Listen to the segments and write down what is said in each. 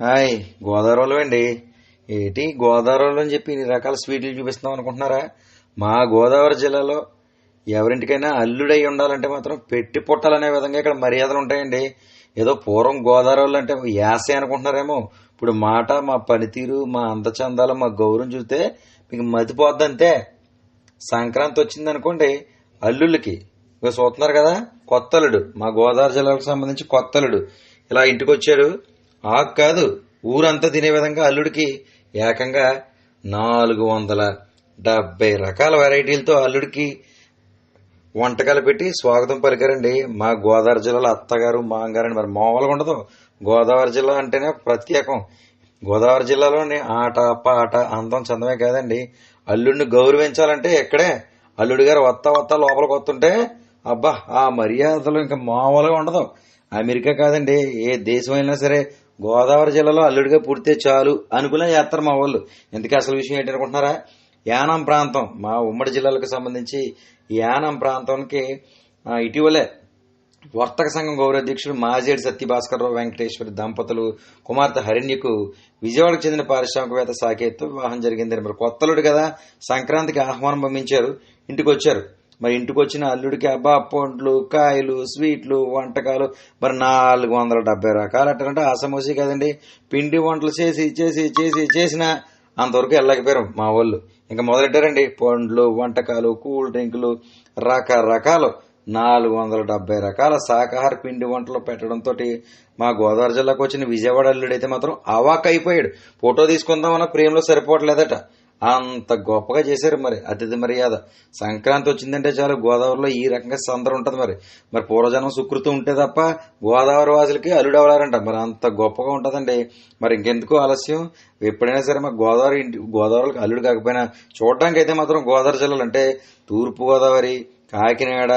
Hi. గోదావరిలో అండి ఏంటి గోదావరిలో అని చెప్పి ఇన్ని రకాల స్వీట్లు చూపిస్తున్నాం అనుకుంటున్నారా? మా గోదావరి జిల్లాలో ఎవరింటికైనా అల్లుడై ఉండాలంటే మాత్రం పెట్టి పుట్టాలనే విధంగా ఇక్కడ మర్యాదలు ఉంటాయండి. ఏదో పూర్వం గోదావరిలో అంటే యాసే అనుకుంటున్నారేమో. ఇప్పుడు మాట మా పనితీరు మా అందచందాలు మా గౌరవం చూస్తే మీకు మతిపోద్దంతే. సంక్రాంతి వచ్చింది అనుకోండి అల్లుళ్ళకి. ఇక చూస్తున్నారు కదా కొత్తలుడు మా గోదావరి జిల్లాకు సంబంధించి కొత్తలుడు ఇలా ఇంటికి వచ్చాడు ఆకు కాదు ఊరంతా తినే విధంగా అల్లుడికి ఏకంగా నాలుగు వందల డెబ్బై రకాల వెరైటీలతో అల్లుడికి వంటకాలు పెట్టి స్వాగతం పలికారండి. మా గోదావరి జిల్లాలో అత్తగారు మాంగారు అని మరి మామూలుగా ఉండదు. గోదావరి జిల్లా అంటేనే ప్రత్యేకం. గోదావరి జిల్లాలోని ఆట పాట అందం చందమే కాదండి. అల్లుడిని గౌరవించాలంటే ఎక్కడే? అల్లుడి గారు వత్త వత్త లోపలికి వస్తుంటే అబ్బా ఆ మర్యాదలు ఇంకా మామూలుగా ఉండదు. అమెరికా కాదండి ఏ దేశం అయినా సరే గోదావరి జిల్లాలో అల్లుడిగా పుడితే చాలు. అనుకునే చేస్తారు మా వాళ్ళు. ఎందుకు అసలు విషయం ఏంటి అనుకుంటున్నారా? యానం ప్రాంతం. మా ఉమ్మడి జిల్లాలకు సంబంధించి యానం ప్రాంతానికి ఇటీవలే వర్తక సంఘం గౌరవాధ్యక్షుడు మాజేడి సత్యభాస్కరరావు వెంకటేశ్వరి దంపతులు కుమార్తె హరిణ్యకు విజయవాడకు చెందిన పారిశ్రామికవేత్త సాకేత్తో వివాహం జరిగింది. మరి కొత్తలుడు కదా. సంక్రాంతికి ఆహ్వానం పంపించారు. ఇంటికి వచ్చారు మరి ఇంటికి వచ్చిన అల్లుడికి అబ్బా పండ్లు కాయలు స్వీట్లు వంటకాలు మరి నాలుగు వందల డెబ్బై రకాలు అట్టంటే ఆసమోసి కదండి. పిండి వంటలు చేసి చేసి చేసి చేసిన అంతవరకు వెళ్ళకపోయారు మా వాళ్ళు. ఇంకా మొదలెట్టారండి? పండ్లు వంటకాలు కూల్ డ్రింకులు రకరకాలు. నాలుగు వందల డెబ్బై రకాల శాకాహార పిండి వంటలు పెట్టడంతో మా గోదావరి జిల్లాకు వచ్చిన విజయవాడ అల్లుడైతే మాత్రం అవాక్ అయిపోయాడు ఫోటో తీసుకుందామన్న ప్రేమలో సరిపోవట్లేదట. అంత గొప్పగా చేశారు మరి అతిథి మర్యాద. సంక్రాంతి వచ్చిందంటే చాలు గోదావరిలో ఈ రకంగా సందడి ఉంటుంది మరి. మరి పూర్వజనం సుకృతం ఉంటే తప్ప గోదావరి వాసులకి అల్లుడు అవ్వాలంట మరి అంత గొప్పగా ఉంటుందండి. మరి ఇంకెందుకు ఆలస్యం? ఎప్పుడైనా సరే మా గోదావరి ఇంటి గోదావరికి అల్లుడు కాకపోయినా చూడడానికి అయితే మాత్రం గోదావరి జిల్లాలు అంటే తూర్పు గోదావరి కాకినాడ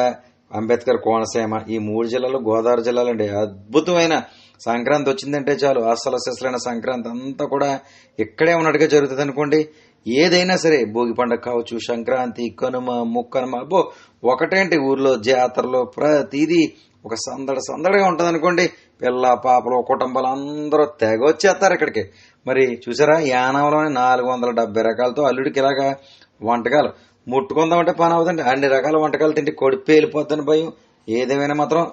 అంబేద్కర్ కోనసీమ ఈ మూడు జిల్లాలు గోదావరి జిల్లాలు అండి అద్భుతమైన సంక్రాంతి వచ్చిందంటే చాలు. అసలు అసలైన సంక్రాంతి అంతా కూడా ఇక్కడే ఉన్నట్టుగా జరుగుతుంది అనుకోండి. ఏదైనా సరే భోగి పండగ కావచ్చు సంక్రాంతి కనుమ ముక్కనుమ అబ్బో ఒకటేంటి ఊర్లో జాతరలో ప్రతిదీ ఒక సందడి సందడిగా ఉంటుంది అనుకోండి పిల్ల పాపలు కుటుంబాలు అందరూ తెగ వచ్చేస్తారు ఇక్కడికి. మరి చూసారా యానంలోని నాలుగు వందల డెబ్బై రకాలతో అల్లుడికి ఇలాగా వంటకాలు ముట్టుకుందామంటే పని అవుతుంది అన్ని రకాల వంటకాలు తింటే కొడిపి భయం. ఏదేమైనా మాత్రం